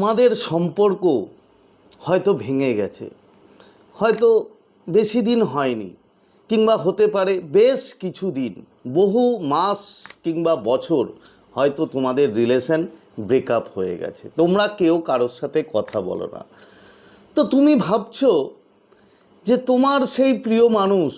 তোমাদের সম্পর্ক হয়তো ভেঙে গেছে, হয়তো বেশি দিন হয়নি, কিংবা হতে পারে বেশ কিছু দিন, বহু মাস কিংবা বছর হয়তো তোমাদের রিলেশন ব্রেকআপ হয়ে গেছে। তোমরা কেউ কারোর সাথে কথা বলো না। তো তুমি ভাবছ যে তোমার সেই প্রিয় মানুষ,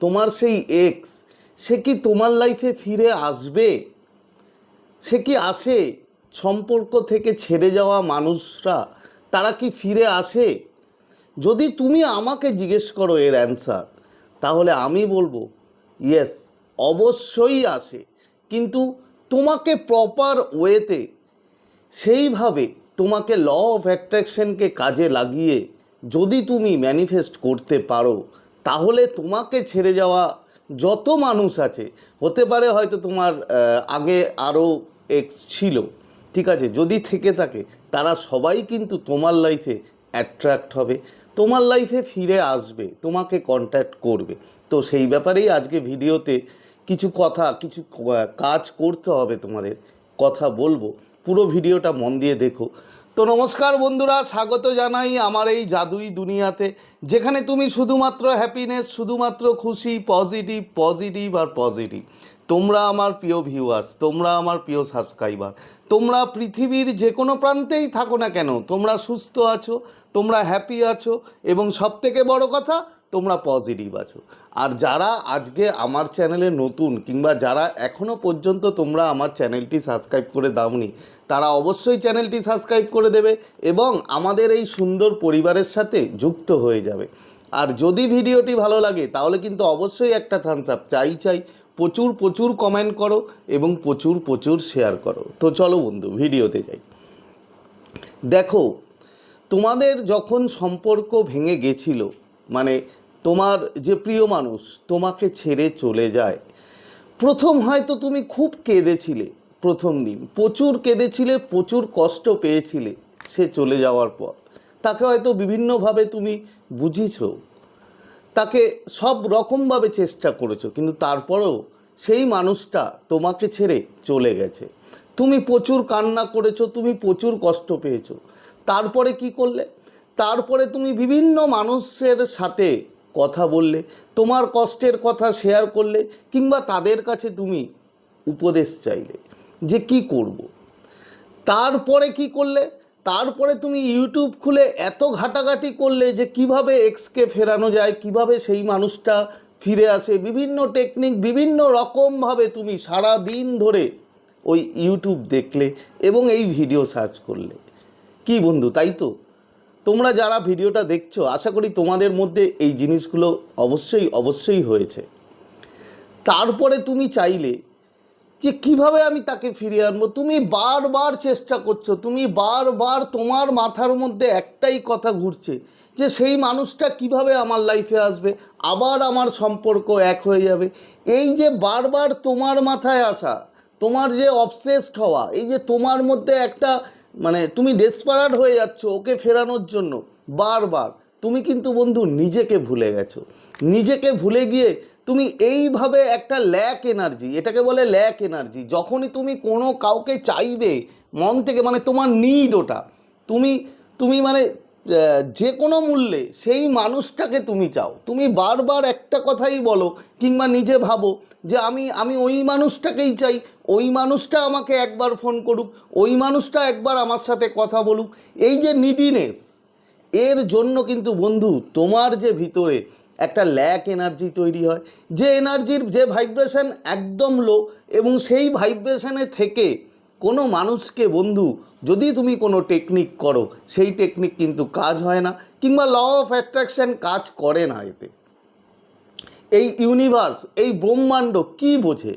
তোমার সেই এক্স সে কি তোমার লাইফে ফিরে আসবে? সে কি আসে? সম্পর্ক থেকে ছেড়ে যাওয়া মানুষরা, তারা কি ফিরে আসে? যদি তুমি আমাকে জিজ্ঞেস করো এর অ্যান্সার তাহলে আমি বলব ইয়েস অবশ্যই আসে। কিন্তু তোমাকে প্রপার ওয়েতে সেইভাবে তোমাকে ল অফ অ্যাট্রাকশনকে কাজে লাগিয়ে যদি তুমি ম্যানিফেস্ট করতে পারো, তাহলে তোমাকে ছেড়ে যাওয়া যত মানুষ আছে, হতে পারে হয়তো তোমার আগে আরও এক্স ছিল। ঠিক আছে, যদি থেকে থাকে, তারা সবাই কিন্তু তোমার লাইফে অ্যাট্রাক্ট হবে, তোমার লাইফে ফিরে আসবে, তোমাকে কন্ট্যাক্ট করবে। তো সেই ব্যাপারেই আজকে ভিডিওতে কিছু কথা, কিছু কাজ করতে হবে তোমাদের, কথা বলব। পুরো ভিডিওটা মন দিয়ে দেখো। তো নমস্কার বন্ধুরা, স্বাগত জানাই আমার এই জাদুই দুনিয়াতে, যেখানে তুমি শুধুমাত্র হ্যাপিনেস শুধুমাত্র খুশি পজিটিভ পজিটিভ আর পজিটিভ তোমরা আমার প্রিয় ভিউয়ার্স তোমরা আমার প্রিয় সাবস্ক্রাইবার তোমরা পৃথিবীর যে কোনো প্রান্তেই থাকো না কেন, তোমরা সুস্থ আছো, তোমরা হ্যাপি আছো এবং সবথেকে বড় কথা, তোমরা পজিটিভ আছো। আর যারা আজকে আমার চ্যানেলে নতুন কিংবা যারা এখনও পর্যন্ত তোমরা আমার চ্যানেলটি সাবস্ক্রাইব করে দাওনি, তারা অবশ্যই চ্যানেলটি সাবস্ক্রাইব করে দেবে এবং আমাদের এই সুন্দর পরিবারের সাথে যুক্ত হয়ে যাবে। আর যদি ভিডিওটি ভালো লাগে, তাহলে কিন্তু অবশ্যই একটা থামস আপ চাই চাই প্রচুর প্রচুর কমেন্ট করো এবং প্রচুর প্রচুর শেয়ার করো। তো চলো বন্ধু, ভিডিওতে যাই। দেখো, তোমাদের যখন সম্পর্ক ভেঙে গেছিল মানে তোমার যে প্রিয় মানুষ, তোমাকে ছেড়ে চলে যায়, প্রথম হয়তো তুমি খুব কেঁদেছিলে প্রথম দিন। প্রচুর কেঁদেছিলে, প্রচুর কষ্ট পেয়েছিলে সে চলে যাওয়ার পর। তাকে হয়তো বিভিন্নভাবে তুমি বুঝিয়েছো তাকে সব রকমভাবে চেষ্টা করেছ, কিন্তু তারপরেও সেই মানুষটা তোমাকে ছেড়ে চলে গেছে। তুমি প্রচুর কান্না করেছ, তুমি প্রচুর কষ্ট পেয়েছ। তারপরে কি করলে? তারপরে তুমি বিভিন্ন মানুষের সাথে কথা বললে, তোমার কষ্টের কথা শেয়ার করলে, কিংবা তাদের কাছে তুমি উপদেশ চাইলে যে কি করব। তারপরে কি করলে? তারপরে তুমি ইউটিউব খুলে এত ঘাটাঘাটি করলে যে কীভাবে এক্সকে ফেরানো যায়, কীভাবে সেই মানুষটা ফিরে আসে, বিভিন্ন টেকনিক, বিভিন্ন রকমভাবে তুমি সারা দিন ধরে ওই ইউটিউব দেখলে এবং এই ভিডিও সার্চ করলে। কি বন্ধু, তাই তো? তোমরা যারা ভিডিওটা দেখছ, আশা করি তোমাদের মধ্যে এই জিনিসগুলো অবশ্যই অবশ্যই হয়েছে। তারপরে তুমি চাইলে যে কীভাবে আমি তাকে ফিরিয়ে আনব? তুমি বারবার চেষ্টা করছ, তুমি বারবার তোমার মাথার মধ্যে একটাই কথা ঘুরছে যে সেই মানুষটা কীভাবে আমার লাইফে আসবে? আবার আমার সম্পর্ক এক হয়ে যাবে। এই যে বারবার তোমার মাথায় আসা, তোমার যে অবসেসড হওয়া, এই যে তোমার মধ্যে একটা মানে তুমি ডেসপারাট হয়ে যাচ্ছ ওকে ফেরানোর জন্য, বারবার। তুমি কিন্তু বন্ধু নিজেকে ভুলে গেছো। নিজেকে ভুলে গিয়ে তুমি এইভাবে একটা ল্যাক এনার্জি এটাকে বলে ল্যাক এনার্জি যখনই তুমি কোনো কাউকে চাইবে, মন থেকে মানে তোমার নিড ওটা। তুমি তুমি মানে যে কোনো মূল্যে সেই মানুষটাকে তুমি চাও। তুমি বারবার একটা কথাই বলো কিংবা নিজে ভাবো যে আমি আমি ওই মানুষটাকেই চাই। ওই মানুষটা আমাকে একবার ফোন করুক, ওই মানুষটা একবার আমার সাথে কথা বলুক। এই যে নিডিনেস এর জন্য কিন্তু বন্ধু তোমার যে ভিতরে একটা ল্যাক এনার্জি তৈরি হয়, যে এনার্জির যে ভাইব্রেশন একদম লো এবং সেই ভাইব্রেশনে থেকে কোনো মানুষকে বন্ধু যদি তুমি কোনো টেকনিক করো, সেই টেকনিক কিন্তু কাজ হয় না কিংবা ল অফ অ্যাট্রাকশন কাজ করে না এতে। এই ইউনিভার্স এই ব্রহ্মাণ্ড কি বোঝে?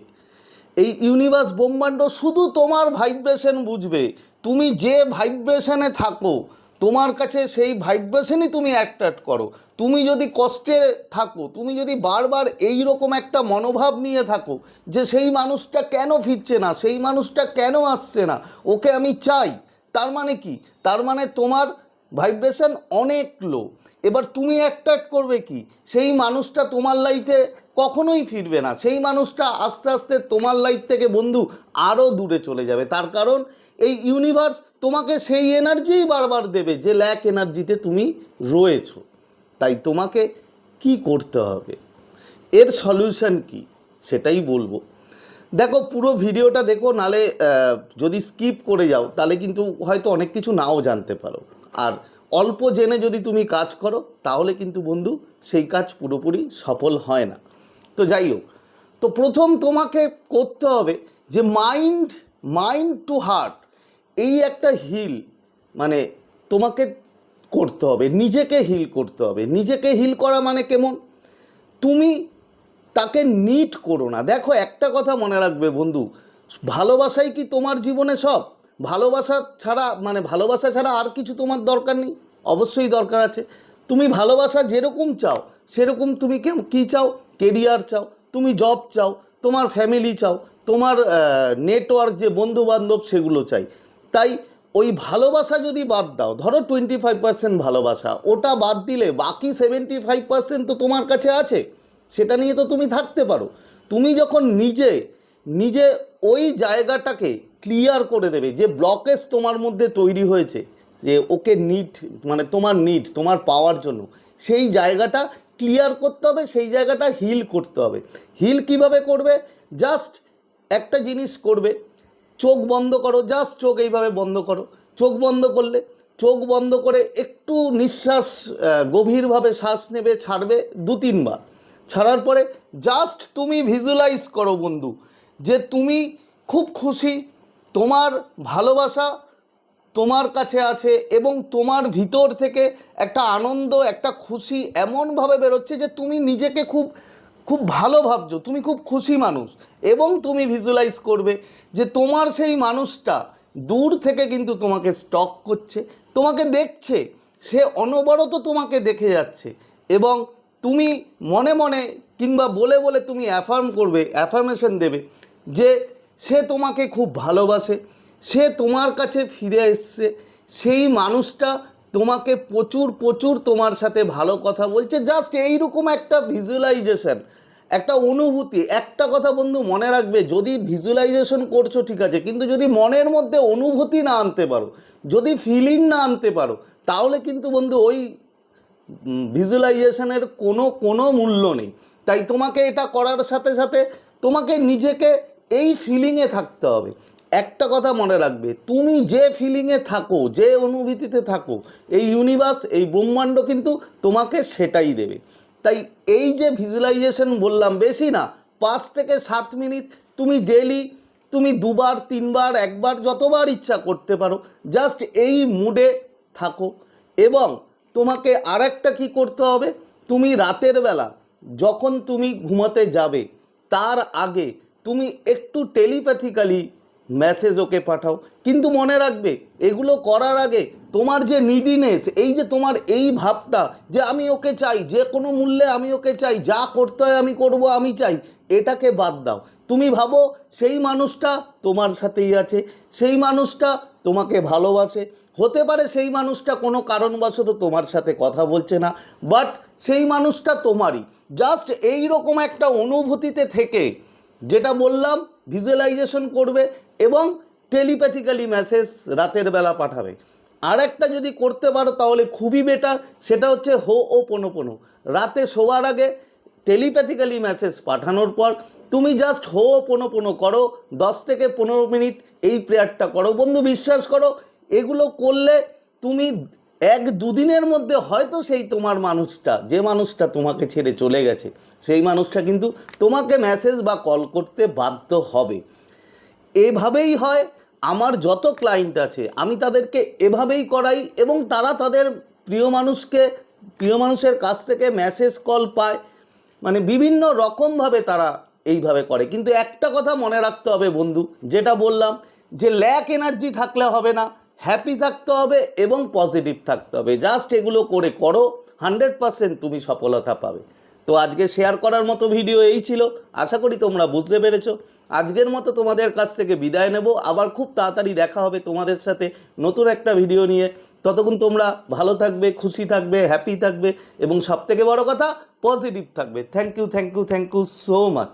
এই ইউনিভার্স ব্রহ্মাণ্ড শুধু তোমার ভাইব্রেশন বুঝবে। তুমি যে ভাইব্রেশনে থাকো তোমার কাছে সেই ভাইব্রেশনই তুমি অ্যাট্রাক্ট করো। তুমি যদি কষ্টে থাকো, তুমি যদি বারবার এই রকম একটা মনোভাব নিয়ে থাকো যে সেই মানুষটা কেন ফিরছে না, সেই মানুষটা কেন আসছে না, ওকে আমি চাই, তার মানে কি? তার মানে তোমার ভাইব্রেশন অনেক লো এবার তুমি অ্যাট্রাক্ট করবে কি? সেই মানুষটা তোমার লাইফে কখনোই ফিরবে না। সেই মানুষটা আস্তে আস্তে তোমার লাইফ থেকে বন্ধু আরও দূরে চলে যাবে। তার কারণ এই ইউনিভার্স তোমাকে সেই এনার্জিই বারবার দেবে যে ল্যাক এনার্জিতে তুমি রয়েছো। তাই তোমাকে কি করতে হবে? এর সলিউশন কি? সেটাই বলব। দেখো, পুরো ভিডিওটা দেখো, নালে যদি স্কিপ করে যাও তাহলে কিন্তু হয়তো অনেক কিছু নাও জানতে পারো। আর অল্প জেনে যদি তুমি কাজ করো, তাহলে কিন্তু বন্ধু, সেই কাজ পুরোপুরি সফল হয় না। তো যাই হোক, তো প্রথম তোমাকে করতে হবে যে মাইন্ড মাইন্ড টু হার্ট এই একটা হিল মানে তোমাকে করতে হবে, নিজেকে হিল করতে হবে। নিজেকে হিল করা মানে কেমন? তুমি তাকে নিট করো না। দেখো, একটা কথা মনে রাখবে বন্ধু, ভালোবাসাই কি তোমার জীবনে সব? ভালোবাসা ছাড়া মানে ভালোবাসা ছাড়া আর কিছু তোমার দরকার নেই? অবশ্যই দরকার আছে। তুমি ভালোবাসা যেরকম চাও, সেরকম তুমি কেম- কী চাও? কেরিয়ার চাও, তুমি জব চাও, তোমার ফ্যামিলি চাও, তোমার নেটওয়ার্ক যে বন্ধু বান্ধব সেগুলো চাই। তাই ওই ভালোবাসা যদি বাদ দাও, ধরো টোয়েন্টি ফাইভ পার্সেন্ট ভালোবাসা, ওটা বাদ দিলে বাকি সেভেন্টি ফাইভ পার্সেন্ট তো তোমার কাছে আছে, সেটা নিয়ে তো তুমি থাকতে পারো। তুমি যখন নিজে নিজে ওই জায়গাটাকে ক্লিয়ার করে দেবে যে ব্লকেজ তোমার মধ্যে তৈরি হয়েছে, যে ওকে নিট মানে তোমার নিট তোমার পাওয়ার জন্য, সেই জায়গাটা ক্লিয়ার করতে হবে, সেই জায়গাটা হিল করতে হবে। হিল কীভাবে করবে? জাস্ট একটা জিনিস করবে চোখ বন্ধ করো জাস্ট চোখ এইভাবে বন্ধ করো। চোখ বন্ধ করলে, চোখ বন্ধ করে একটু নিঃশ্বাস গভীরভাবে শ্বাস নেবে, ছাড়বে দু তিনবার। ছাড়ার পরে জাস্ট তুমি ভিজুয়ালাইজ করো বন্ধু, যে তুমি খুব খুশি, তোমার ভালোবাসা তোমার কাছে আছে এবং তোমার ভিতর থেকে একটা আনন্দ, একটা খুশি এমনভাবে বেরোচ্ছে যে তুমি নিজেকে খুব খুব ভালো ভাবছ, তুমি খুব খুশি মানুষ এবং তুমি ভিজুয়ালাইজ করবে যে তোমার সেই মানুষটা দূর থেকে কিন্তু তোমাকে স্টক করছে, তোমাকে দেখছে, সে অনবরত তোমাকে দেখে যাচ্ছে এবং তুমি মনে মনে কিংবা বলে বলে তুমি অ্যাফার্ম করবে অ্যাফার্মেশন দেবে যে সে তোমাকে খুব ভালোবাসে, সে তোমার কাছে ফিরে এসছে, সেই মানুষটা তোমাকে প্রচুর প্রচুর তোমার সাথে ভালো কথা বলছে। জাস্ট এইরকম একটা ভিজুয়ালাইজেশন একটা অনুভূতি, একটা কথা বন্ধু মনে রাখবে, যদি ভিজুয়ালাইজেশন করছ, ঠিক আছে। কিন্তু যদি মনের মধ্যে অনুভূতি না আনতে পারো, যদি ফিলিং না আনতে পারো, তাহলে কিন্তু বন্ধু ওই ভিজুয়ালাইজেশনের কোনো কোনো মূল্য নেই। তাই তোমাকে এটা করার সাথে সাথে তোমাকে নিজেকে এই ফিলিংয়ে থাকতে হবে। একটা কথা মনে রাখবে, তুমি যে ফিলিংয়ে থাকো, যে অনুভূতিতে থাকো, এই ইউনিভার্স এই ব্রহ্মাণ্ড কিন্তু তোমাকে সেটাই দেবে। তাই এই যে ভিজুয়ালাইজেশন বললাম, বেশি না, পাঁচ থেকে সাত মিনিট তুমি ডেলি তুমি দুবার, তিনবার, একবার, যতবার ইচ্ছা করতে পারো জাস্ট এই মুডে থাকো। এবং তোমাকে আরেকটা কি করতে হবে, তুমি রাতের বেলা যখন তুমি ঘুমাতে যাবে, তার আগে তুমি একটু টেলিপ্যাথিক্যালি মেসেজ ওকে পাঠাও। কিন্তু মনে রাখবে, এগুলো করার আগে তোমার যে নিডিনেস এই যে তোমার এই ভাবটা যে আমি ওকে চাই, যে কোনো মূল্যে আমি ওকে চাই, যা করতে হয় আমি করব, আমি চাই, এটাকে বাদ দাও। তুমি ভাবো, সেই মানুষটা তোমার সাথেই আছে, সেই মানুষটা তোমাকে ভালোবাসে। হতে পারে সেই মানুষটা কোনো কারণবশত তোমার সাথে কথা বলছে না বাট সেই মানুষটা তোমারই। জাস্ট এই রকম একটা অনুভূতিতে থেকে যেটা বললাম ভিজুয়ালাইজেশন করবে এবং টেলিপ্যাথিক্যালি মেসেজ রাতের বেলা পাঠাবে। আর একটা যদি করতে পারো তাহলে খুবই বেটার সেটা হচ্ছে হো ও পোনো পোনো। রাতে শোয়ার আগে টেলিপ্যাথিক্যালি মেসেজ পাঠানোর পর তুমি জাস্ট হো ও পোনো পোনো করো, দশ থেকে পনেরো মিনিট এই প্রেয়ারটা করো। বন্ধু, বিশ্বাস করো, এগুলো করলে তুমি এক দুদিনের মধ্যে হয়তো সেই তোমার মানুষটা, যে মানুষটা তোমাকে ছেড়ে চলে গেছে, সেই মানুষটা কিন্তু তোমাকে মেসেজ বা কল করতে বাধ্য হবে। এভাবেই হয়, আমার যত ক্লায়েন্ট আছে, আমি তাদেরকে এভাবেই করাই এবং তারা তাদের প্রিয় মানুষকে, প্রিয় মানুষের কাছ থেকে মেসেজ কল পায়। মানে বিভিন্ন রকমভাবে তারা এইভাবে করে। কিন্তু একটা কথা মনে রাখতে হবে বন্ধু, যেটা বললাম, যে ল্যাক এনার্জি থাকলে হবে না। হ্যাপি থাকতে হবে এবং পজিটিভ থাকতে হবে। জাস্ট এগুলো করে করো হান্ড্রেড পারসেন্ট তুমি সফলতা পাবে। তো আজকে শেয়ার করার মতো ভিডিও এই ছিল। আশা করি তোমরা বুঝতে পেরেছ। আজকের মতো তোমাদের কাছ থেকে বিদায় নেব। আবার খুব তাড়াতাড়ি দেখা হবে তোমাদের সাথে নতুন একটা ভিডিও নিয়ে। ততক্ষণ তোমরা ভালো থাকবে, খুশি থাকবে হ্যাপি থাকবে এবং সবথেকে বড় কথা পজিটিভ থাকবে। Thank you thank you thank you so much